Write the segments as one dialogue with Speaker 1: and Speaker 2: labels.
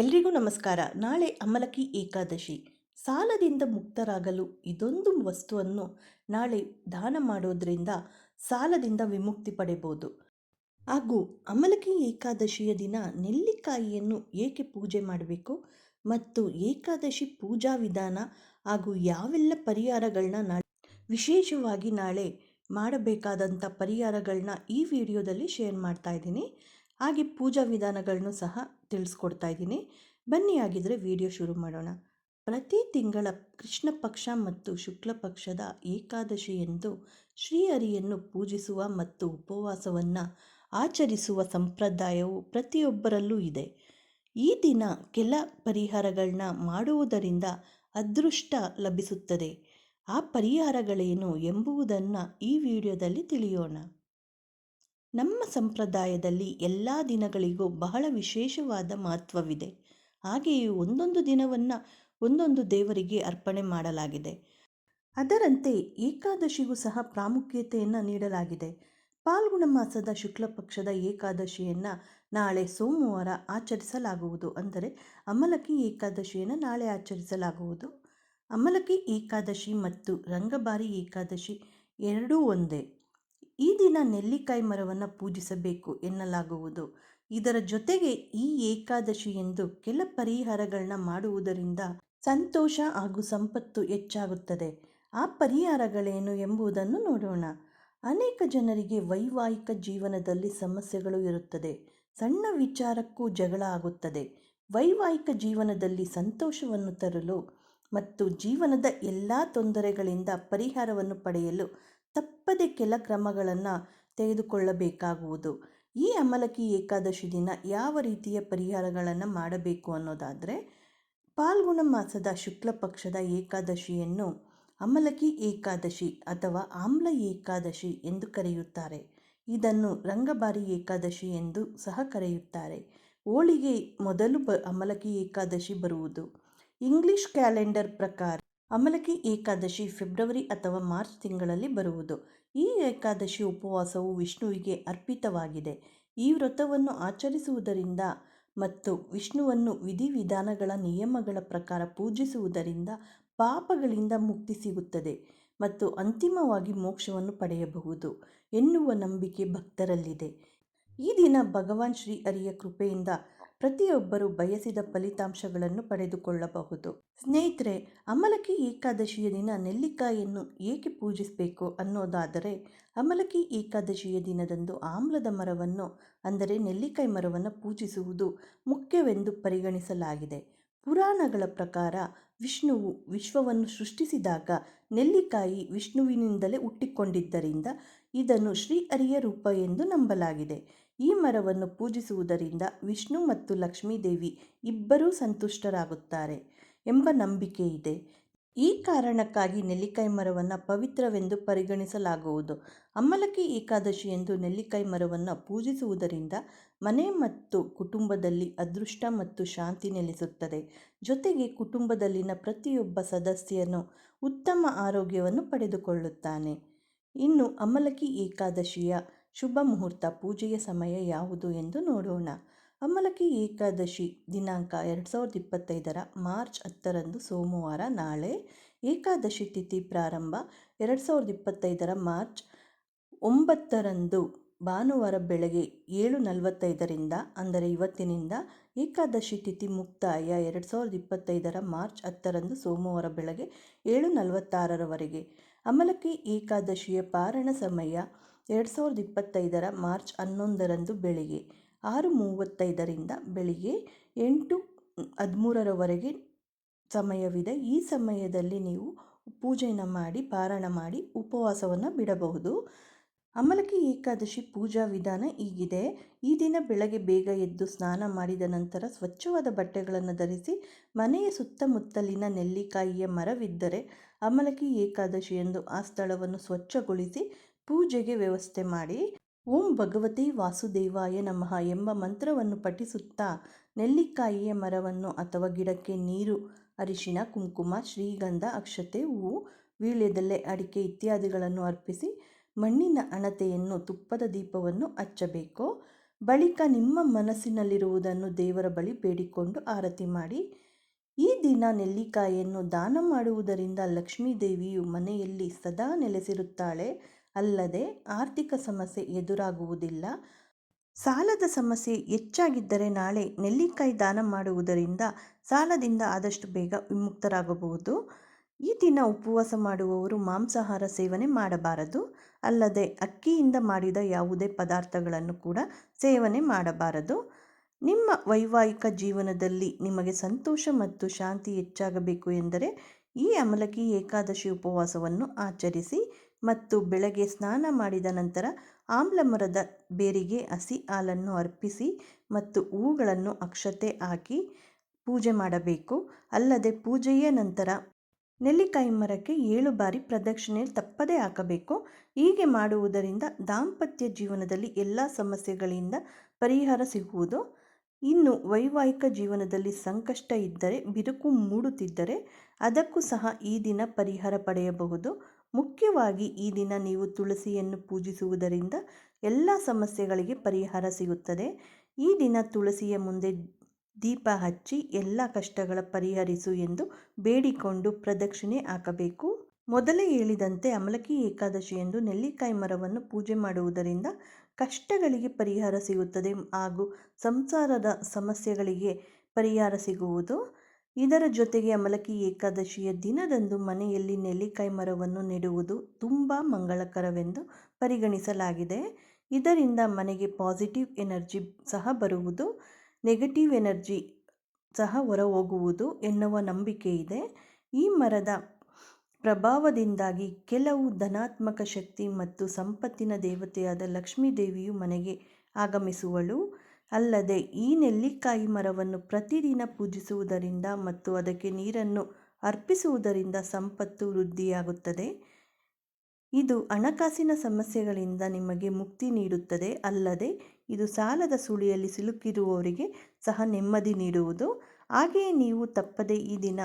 Speaker 1: ಎಲ್ರಿಗೂ ನಮಸ್ಕಾರ. ನಾಳೆ ಅಮಲಕಿ ಏಕಾದಶಿ. ಸಾಲದಿಂದ ಮುಕ್ತರಾಗಲು ಇದೊಂದು ವಸ್ತುವನ್ನು ನಾಳೆ ದಾನ ಮಾಡೋದ್ರಿಂದ ಸಾಲದಿಂದ ವಿಮುಕ್ತಿ ಪಡೆಯಬಹುದು ಹಾಗೂ ಅಮಲಕಿ ಏಕಾದಶಿಯ ದಿನ ನೆಲ್ಲಿಕಾಯಿಯನ್ನು ಏಕೆ ಪೂಜೆ ಮಾಡಬೇಕು ಮತ್ತು ಏಕಾದಶಿ ಪೂಜಾ ವಿಧಾನ ಹಾಗೂ ಯಾವೆಲ್ಲ ಪರಿಹಾರಗಳನ್ನ ನಾಳೆ ವಿಶೇಷವಾಗಿ ನಾಳೆ ಮಾಡಬೇಕಾದಂಥ ಪರಿಹಾರಗಳನ್ನ ಈ ವಿಡಿಯೋದಲ್ಲಿ ಶೇರ್ ಮಾಡ್ತಾ ಇದ್ದೀನಿ. ಹಾಗೆ ಪೂಜಾ ವಿಧಾನಗಳನ್ನು ಸಹ ತಿಳಿಸ್ಕೊಡ್ತಾ ಇದ್ದೀನಿ. ಬನ್ನಿ ಆಗಿದ್ರೆ ವಿಡಿಯೋ ಶುರು ಮಾಡೋಣ. ಪ್ರತಿ ತಿಂಗಳ ಕೃಷ್ಣ ಪಕ್ಷ ಮತ್ತು ಶುಕ್ಲ ಪಕ್ಷದ ಏಕಾದಶಿಯಂದು ಶ್ರೀಹರಿಯನ್ನು ಪೂಜಿಸುವ ಮತ್ತು ಉಪವಾಸವನ್ನು ಆಚರಿಸುವ ಸಂಪ್ರದಾಯವು ಪ್ರತಿಯೊಬ್ಬರಲ್ಲೂ ಇದೆ. ಈ ದಿನ ಕೆಲ ಪರಿಹಾರಗಳನ್ನ ಮಾಡುವುದರಿಂದ ಅದೃಷ್ಟ ಲಭಿಸುತ್ತದೆ. ಆ ಪರಿಹಾರಗಳೇನು ಎಂಬುವುದನ್ನು ಈ ವಿಡಿಯೋದಲ್ಲಿ ತಿಳಿಯೋಣ. ನಮ್ಮ ಸಂಪ್ರದಾಯದಲ್ಲಿ ಎಲ್ಲ ದಿನಗಳಿಗೂ ಬಹಳ ವಿಶೇಷವಾದ ಮಹತ್ವವಿದೆ. ಹಾಗೆಯೇ ಒಂದೊಂದು ದಿನವನ್ನು ಒಂದೊಂದು ದೇವರಿಗೆ ಅರ್ಪಣೆ ಮಾಡಲಾಗಿದೆ. ಅದರಂತೆ ಏಕಾದಶಿಗೂ ಸಹ ಪ್ರಾಮುಖ್ಯತೆಯನ್ನು ನೀಡಲಾಗಿದೆ. ಪಾಲ್ಗುಣ ಮಾಸದ ಶುಕ್ಲ ಪಕ್ಷದ ಏಕಾದಶಿಯನ್ನು ನಾಳೆ ಸೋಮವಾರ ಆಚರಿಸಲಾಗುವುದು. ಅಂದರೆ ಅಮಲಕಿ ಏಕಾದಶಿಯನ್ನು ನಾಳೆ ಆಚರಿಸಲಾಗುವುದು. ಅಮಲಕಿ ಏಕಾದಶಿ ಮತ್ತು ರಂಗಬಾರಿ ಏಕಾದಶಿ ಎರಡೂ ಒಂದೇ. ಈ ದಿನ ನೆಲ್ಲಿಕಾಯಿ ಮರವನ್ನು ಪೂಜಿಸಬೇಕು ಎನ್ನಲಾಗುವುದು. ಇದರ ಜೊತೆಗೆ ಈ ಏಕಾದಶಿ ಎಂದು ಕೆಲ ಪರಿಹಾರಗಳನ್ನ ಮಾಡುವುದರಿಂದ ಸಂತೋಷ ಹಾಗೂ ಸಂಪತ್ತು ಹೆಚ್ಚಾಗುತ್ತದೆ. ಆ ಪರಿಹಾರಗಳೇನು ಎಂಬುದನ್ನು ನೋಡೋಣ. ಅನೇಕ ಜನರಿಗೆ ವೈವಾಹಿಕ ಜೀವನದಲ್ಲಿ ಸಮಸ್ಯೆಗಳು ಇರುತ್ತದೆ. ಸಣ್ಣ ವಿಚಾರಕ್ಕೂ ಜಗಳ ಆಗುತ್ತದೆ. ವೈವಾಹಿಕ ಜೀವನದಲ್ಲಿ ಸಂತೋಷವನ್ನು ತರಲು ಮತ್ತು ಜೀವನದ ಎಲ್ಲ ತೊಂದರೆಗಳಿಂದ ಪರಿಹಾರವನ್ನು ಪಡೆಯಲು ತಪ್ಪದೆ ಕೆಲ ಕ್ರಮಗಳನ್ನು ತೆಗೆದುಕೊಳ್ಳಬೇಕಾಗುವುದು. ಈ ಅಮಲಕಿ ಏಕಾದಶಿ ದಿನ ಯಾವ ರೀತಿಯ ಪರಿಹಾರಗಳನ್ನು ಮಾಡಬೇಕು ಅನ್ನೋದಾದರೆ, ಪಾಲ್ಗುಣ ಮಾಸದ ಶುಕ್ಲ ಪಕ್ಷದ ಏಕಾದಶಿಯನ್ನು ಅಮಲಕಿ ಏಕಾದಶಿ ಅಥವಾ ಆಮ್ಲ ಏಕಾದಶಿ ಎಂದು ಕರೆಯುತ್ತಾರೆ. ಇದನ್ನು ರಂಗಬಾರಿ ಏಕಾದಶಿ ಎಂದು ಸಹ ಕರೆಯುತ್ತಾರೆ. ಹೋಳಿಗೆ ಮೊದಲು ಬ, ಅಮಲಕಿ ಏಕಾದಶಿ ಬರುವುದು. ಇಂಗ್ಲಿಷ್ ಕ್ಯಾಲೆಂಡರ್ ಪ್ರಕಾರ ಅಮಲಕಿ ಏಕಾದಶಿ ಫೆಬ್ರವರಿ ಅಥವಾ ಮಾರ್ಚ್ ತಿಂಗಳಲ್ಲಿ ಬರುವುದು. ಈ ಏಕಾದಶಿ ಉಪವಾಸವು ವಿಷ್ಣುವಿಗೆ ಅರ್ಪಿತವಾಗಿದೆ. ಈ ವ್ರತವನ್ನು ಆಚರಿಸುವುದರಿಂದ ಮತ್ತು ವಿಷ್ಣುವನ್ನು ವಿಧಿವಿಧಾನಗಳ ನಿಯಮಗಳ ಪ್ರಕಾರ ಪೂಜಿಸುವುದರಿಂದ ಪಾಪಗಳಿಂದ ಮುಕ್ತಿ ಸಿಗುತ್ತದೆ ಮತ್ತು ಅಂತಿಮವಾಗಿ ಮೋಕ್ಷವನ್ನು ಪಡೆಯಬಹುದು ಎನ್ನುವ ನಂಬಿಕೆ ಭಕ್ತರಲ್ಲಿದೆ. ಈ ದಿನ ಭಗವಾನ್ ಶ್ರೀ ಹರಿಯ ಕೃಪೆಯಿಂದ ಪ್ರತಿಯೊಬ್ಬರು ಬಯಸಿದ ಫಲಿತಾಂಶಗಳನ್ನು ಪಡೆದುಕೊಳ್ಳಬಹುದು. ಸ್ನೇಹಿತರೆ, ಅಮಲಕಿ ಏಕಾದಶಿಯ ದಿನ ನೆಲ್ಲಿಕಾಯಿಯನ್ನು ಏಕೆ ಪೂಜಿಸಬೇಕು ಅನ್ನೋದಾದರೆ, ಅಮಲಕಿ ಏಕಾದಶಿಯ ದಿನದಂದು ಆಮ್ಲದ ಮರವನ್ನು, ಅಂದರೆ ನೆಲ್ಲಿಕಾಯಿ ಮರವನ್ನು ಪೂಜಿಸುವುದು ಮುಖ್ಯವೆಂದು ಪರಿಗಣಿಸಲಾಗಿದೆ. ಪುರಾಣಗಳ ಪ್ರಕಾರ ವಿಷ್ಣುವು ವಿಶ್ವವನ್ನು ಸೃಷ್ಟಿಸಿದಾಗ ನೆಲ್ಲಿಕಾಯಿ ವಿಷ್ಣುವಿನಿಂದಲೇ ಹುಟ್ಟಿಕೊಂಡಿದ್ದರಿಂದ ಇದನ್ನು ಶ್ರೀಹರಿಯ ರೂಪ ಎಂದು ನಂಬಲಾಗಿದೆ. ಈ ಮರವನ್ನು ಪೂಜಿಸುವುದರಿಂದ ವಿಷ್ಣು ಮತ್ತು ಲಕ್ಷ್ಮೀದೇವಿ ಇಬ್ಬರೂ ಸಂತುಷ್ಟರಾಗುತ್ತಾರೆ ಎಂಬ ನಂಬಿಕೆ ಇದೆ. ಈ ಕಾರಣಕ್ಕಾಗಿ ನೆಲ್ಲಿಕಾಯಿ ಮರವನ್ನು ಪವಿತ್ರವೆಂದು ಪರಿಗಣಿಸಲಾಗುವುದು. ಅಮ್ಮಲಕ್ಕಿ ಏಕಾದಶಿ ಎಂದು ನೆಲ್ಲಿಕಾಯಿ ಮರವನ್ನು ಪೂಜಿಸುವುದರಿಂದ ಮನೆ ಮತ್ತು ಕುಟುಂಬದಲ್ಲಿ ಅದೃಷ್ಟ ಮತ್ತು ಶಾಂತಿ ನೆಲೆಸುತ್ತದೆ. ಜೊತೆಗೆ ಕುಟುಂಬದಲ್ಲಿನ ಪ್ರತಿಯೊಬ್ಬ ಸದಸ್ಯನು ಉತ್ತಮ ಆರೋಗ್ಯವನ್ನು ಪಡೆದುಕೊಳ್ಳುತ್ತಾನೆ. ಇನ್ನು ಅಮಲಕಿ ಏಕಾದಶಿಯ ಶುಭ ಮುಹೂರ್ತ, ಪೂಜೆಯ ಸಮಯ ಯಾವುದು ಎಂದು ನೋಡೋಣ. ಅಮಲಕಿ ಏಕಾದಶಿ ದಿನಾಂಕ ಎರಡು ಸಾವಿರದ ಇಪ್ಪತ್ತೈದರ ಮಾರ್ಚ್ ಹತ್ತರಂದು ಸೋಮವಾರ ನಾಳೆ ಏಕಾದಶಿ ತಿಥಿ ಪ್ರಾರಂಭ ಎರಡು ಸಾವಿರದ ಇಪ್ಪತ್ತೈದರ ಮಾರ್ಚ್ ಒಂಬತ್ತರಂದು ಭಾನುವಾರ ಬೆಳಗ್ಗೆ ಏಳು ನಲವತ್ತೈದರಿಂದ, ಅಂದರೆ ಇವತ್ತಿನಿಂದ ಏಕಾದಶಿ ತಿಥಿ ಮುಕ್ತಾಯ ಎರಡು ಸಾವಿರದ ಇಪ್ಪತ್ತೈದರ ಮಾರ್ಚ್ ಹತ್ತರಂದು ಸೋಮವಾರ ಬೆಳಗ್ಗೆ ಏಳು ನಲವತ್ತಾರರವರೆಗೆ. ಅಮಲಕಿ ಏಕಾದಶಿಯ ಪಾರಣ ಸಮಯ ಎರಡು ಸಾವಿರದ ಇಪ್ಪತ್ತೈದರ ಮಾರ್ಚ್ ಹನ್ನೊಂದರಂದು ಬೆಳಿಗ್ಗೆ ಆರು ಮೂವತ್ತೈದರಿಂದ ಬೆಳಿಗ್ಗೆ ಎಂಟು ಹದಿಮೂರರವರೆಗೆ ಸಮಯವಿದೆ. ಈ ಸಮಯದಲ್ಲಿ ನೀವು ಪೂಜೆಯನ್ನು ಮಾಡಿ ಪಾರಣ ಮಾಡಿ, ಉಪವಾಸವನ್ನು ಬಿಡಬಹುದು. ಅಮಲಕಿ ಏಕಾದಶಿ ಪೂಜಾ ವಿಧಾನ ಹೀಗಿದೆ. ಈ ದಿನ ಬೆಳಗ್ಗೆ ಬೇಗ ಎದ್ದು ಸ್ನಾನ ಮಾಡಿದ ನಂತರ ಸ್ವಚ್ಛವಾದ ಬಟ್ಟೆಗಳನ್ನು ಧರಿಸಿ, ಮನೆಯ ಸುತ್ತಮುತ್ತಲಿನ ನೆಲ್ಲಿಕಾಯಿಯ ಮರವಿದ್ದರೆ ಅಮಲಕಿ ಏಕಾದಶಿ ಎಂದು ಆ ಸ್ಥಳವನ್ನು ಸ್ವಚ್ಛಗೊಳಿಸಿ ಪೂಜೆಗೆ ವ್ಯವಸ್ಥೆ ಮಾಡಿ, ಓಂ ಭಗವತಿ ವಾಸುದೇವಾಯ ನಮಃ ಎಂಬ ಮಂತ್ರವನ್ನು ಪಠಿಸುತ್ತಾ ನೆಲ್ಲಿಕಾಯಿಯ ಮರವನ್ನು ಅಥವಾ ಗಿಡಕ್ಕೆ ನೀರು ಅರಿಶಿನ, ಕುಂಕುಮ, ಶ್ರೀಗಂಧ, ಅಕ್ಷತೆ, ಹೂವು, ವೀಳ್ಯದೆಲೆ, ಅಡಿಕೆ ಇತ್ಯಾದಿಗಳನ್ನು ಅರ್ಪಿಸಿ ಮಣ್ಣಿನ ಅಣತೆಯನ್ನು ತುಪ್ಪದ ದೀಪವನ್ನು ಹಚ್ಚಬೇಕು. ಬಳಿಕ ನಿಮ್ಮ ಮನಸ್ಸಿನಲ್ಲಿರುವುದನ್ನು ದೇವರ ಬಳಿ ಬೇಡಿಕೊಂಡು ಆರತಿ ಮಾಡಿ, ಈ ದಿನ ನೆಲ್ಲಿಕಾಯಿಯನ್ನು ದಾನ ಮಾಡುವುದರಿಂದ ಲಕ್ಷ್ಮೀ ದೇವಿಯು ಮನೆಯಲ್ಲಿ ಸದಾ ನೆಲೆಸಿರುತ್ತಾಳೆ. ಅಲ್ಲದೆ ಆರ್ಥಿಕ ಸಮಸ್ಯೆ ಎದುರಾಗುವುದಿಲ್ಲ. ಸಾಲದ ಸಮಸ್ಯೆ ಹೆಚ್ಚಾಗಿದ್ದರೆ ನಾಳೆ ನೆಲ್ಲಿಕಾಯಿ ದಾನ ಮಾಡುವುದರಿಂದ ಸಾಲದಿಂದ ಆದಷ್ಟು ಬೇಗ ವಿಮುಕ್ತರಾಗಬಹುದು. ಈ ದಿನ ಉಪವಾಸ ಮಾಡುವವರು ಮಾಂಸಾಹಾರ ಸೇವನೆ ಮಾಡಬಾರದು. ಅಲ್ಲದೆ ಅಕ್ಕಿಯಿಂದ ಮಾಡಿದ ಯಾವುದೇ ಪದಾರ್ಥಗಳನ್ನು ಕೂಡ ಸೇವನೆ ಮಾಡಬಾರದು. ನಿಮ್ಮ ವೈವಾಹಿಕ ಜೀವನದಲ್ಲಿ ನಿಮಗೆ ಸಂತೋಷ ಮತ್ತು ಶಾಂತಿ ಹೆಚ್ಚಾಗಬೇಕು ಎಂದರೆ ಈ ಅಮಲಕಿ ಏಕಾದಶಿ ಉಪವಾಸವನ್ನು ಆಚರಿಸಿ ಮತ್ತು ಬೆಳಗ್ಗೆ ಸ್ನಾನ ಮಾಡಿದ ನಂತರ ಆಮ್ಲ ಮರದ ಬೇರಿಗೆ ಹಸಿ ಹಾಲನ್ನು ಅರ್ಪಿಸಿ ಮತ್ತು ಹೂಗಳನ್ನು ಅಕ್ಷತೆ ಹಾಕಿ ಪೂಜೆ ಮಾಡಬೇಕು. ಅಲ್ಲದೆ ಪೂಜೆಯ ನಂತರ ನೆಲ್ಲಿಕಾಯಿ ಮರಕ್ಕೆ ಏಳು ಬಾರಿ ಪ್ರದಕ್ಷಿಣೆ ತಪ್ಪದೇ ಹಾಕಬೇಕು. ಹೀಗೆ ಮಾಡುವುದರಿಂದ ದಾಂಪತ್ಯ ಜೀವನದಲ್ಲಿ ಎಲ್ಲ ಸಮಸ್ಯೆಗಳಿಂದ ಪರಿಹಾರ ಸಿಗುವುದು. ಇನ್ನು ವೈವಾಹಿಕ ಜೀವನದಲ್ಲಿ ಸಂಕಷ್ಟ ಇದ್ದರೆ ಬಿರುಕು ಮೂಡುತ್ತಿದ್ದರೆ ಅದಕ್ಕೂ ಸಹ ಈ ದಿನ ಪರಿಹಾರ ಪಡೆಯಬಹುದು. ಮುಖ್ಯವಾಗಿ ಈ ದಿನ ನೀವು ತುಳಸಿಯನ್ನು ಪೂಜಿಸುವುದರಿಂದ ಎಲ್ಲ ಸಮಸ್ಯೆಗಳಿಗೆ ಪರಿಹಾರ ಸಿಗುತ್ತದೆ. ಈ ದಿನ ತುಳಸಿಯ ಮುಂದೆ ದೀಪ ಹಚ್ಚಿ ಎಲ್ಲ ಕಷ್ಟಗಳ ಪರಿಹರಿಸು ಎಂದು ಬೇಡಿಕೊಂಡು ಪ್ರದಕ್ಷಿಣೆ ಹಾಕಬೇಕು. ಮೊದಲೇ ಹೇಳಿದಂತೆ ಅಮಲಕಿ ಏಕಾದಶಿ ಎಂದು ನೆಲ್ಲಿಕಾಯಿ ಮರವನ್ನು ಪೂಜೆ ಮಾಡುವುದರಿಂದ ಕಷ್ಟಗಳಿಗೆ ಪರಿಹಾರ ಸಿಗುತ್ತದೆ ಹಾಗೂ ಸಂಸಾರದ ಸಮಸ್ಯೆಗಳಿಗೆ ಪರಿಹಾರ ಸಿಗುವುದು. ಇದರ ಜೊತೆಗೆ ಅಮಲಕಿ ಏಕಾದಶಿಯ ದಿನದಂದು ಮನೆಯಲ್ಲಿ ನೆಲ್ಲಿಕಾಯಿ ಮರವನ್ನು ನೆಡುವುದು ತುಂಬ ಮಂಗಳಕರವೆಂದು ಪರಿಗಣಿಸಲಾಗಿದೆ. ಇದರಿಂದ ಮನೆಗೆ ಪಾಸಿಟಿವ್ ಎನರ್ಜಿ ಸಹ ಬರುವುದು, ನೆಗೆಟಿವ್ ಎನರ್ಜಿ ಸಹ ಹೊರ ಹೋಗುವುದು ಎನ್ನುವ ನಂಬಿಕೆ ಇದೆ. ಈ ಮರದ ಪ್ರಭಾವದಿಂದಾಗಿ ಕೆಲವು ಧನಾತ್ಮಕ ಶಕ್ತಿ ಮತ್ತು ಸಂಪತ್ತಿನ ದೇವತೆಯಾದ ಲಕ್ಷ್ಮೀ ದೇವಿಯು ಮನೆಗೆ ಆಗಮಿಸುವಳು. ಅಲ್ಲದೆ ಈ ನೆಲ್ಲಿಕಾಯಿ ಮರವನ್ನು ಪ್ರತಿದಿನ ಪೂಜಿಸುವುದರಿಂದ ಮತ್ತು ಅದಕ್ಕೆ ನೀರನ್ನು ಅರ್ಪಿಸುವುದರಿಂದ ಸಂಪತ್ತು ವೃದ್ಧಿಯಾಗುತ್ತದೆ. ಇದು ಹಣಕಾಸಿನ ಸಮಸ್ಯೆಗಳಿಂದ ನಿಮಗೆ ಮುಕ್ತಿ ನೀಡುತ್ತದೆ. ಅಲ್ಲದೆ ಇದು ಸಾಲದ ಸುಳಿಯಲ್ಲಿ ಸಿಲುಕಿರುವವರಿಗೆ ಸಹ ನೆಮ್ಮದಿ ನೀಡುವುದು. ಹಾಗೆಯೇ ನೀವು ತಪ್ಪದೆ ಈ ದಿನ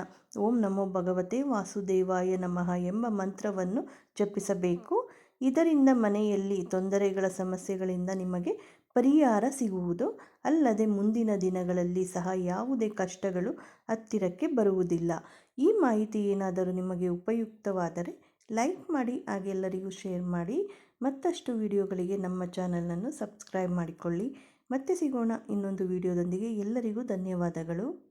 Speaker 1: ಓಂ ನಮೋ ಭಗವತೆ ವಾಸುದೇವಾಯ ನಮಃ ಎಂಬ ಮಂತ್ರವನ್ನು ಜಪಿಸಬೇಕು. ಇದರಿಂದ ಮನೆಯಲ್ಲಿ ತೊಂದರೆಗಳ ಸಮಸ್ಯೆಗಳಿಂದ ನಿಮಗೆ ಪರಿಹಾರ ಸಿಗುವುದು. ಅಲ್ಲದೆ ಮುಂದಿನ ದಿನಗಳಲ್ಲಿ ಸಹ ಯಾವುದೇ ಕಷ್ಟಗಳು ಹತ್ತಿರಕ್ಕೆ ಬರುವುದಿಲ್ಲ. ಈ ಮಾಹಿತಿ ಏನಾದರೂ ನಿಮಗೆ ಉಪಯುಕ್ತವಾದರೆ ಲೈಕ್ ಮಾಡಿ ಹಾಗೆಲ್ಲರಿಗೂ ಶೇರ್ ಮಾಡಿ. ಮತ್ತಷ್ಟು ವಿಡಿಯೋಗಳಿಗೆ ನಮ್ಮ ಚಾನಲನ್ನು ಸಬ್ಸ್ಕ್ರೈಬ್ ಮಾಡಿಕೊಳ್ಳಿ. ಮತ್ತೆ ಸಿಗೋಣ ಇನ್ನೊಂದು ವಿಡಿಯೋದೊಂದಿಗೆ. ಎಲ್ಲರಿಗೂ ಧನ್ಯವಾದಗಳು.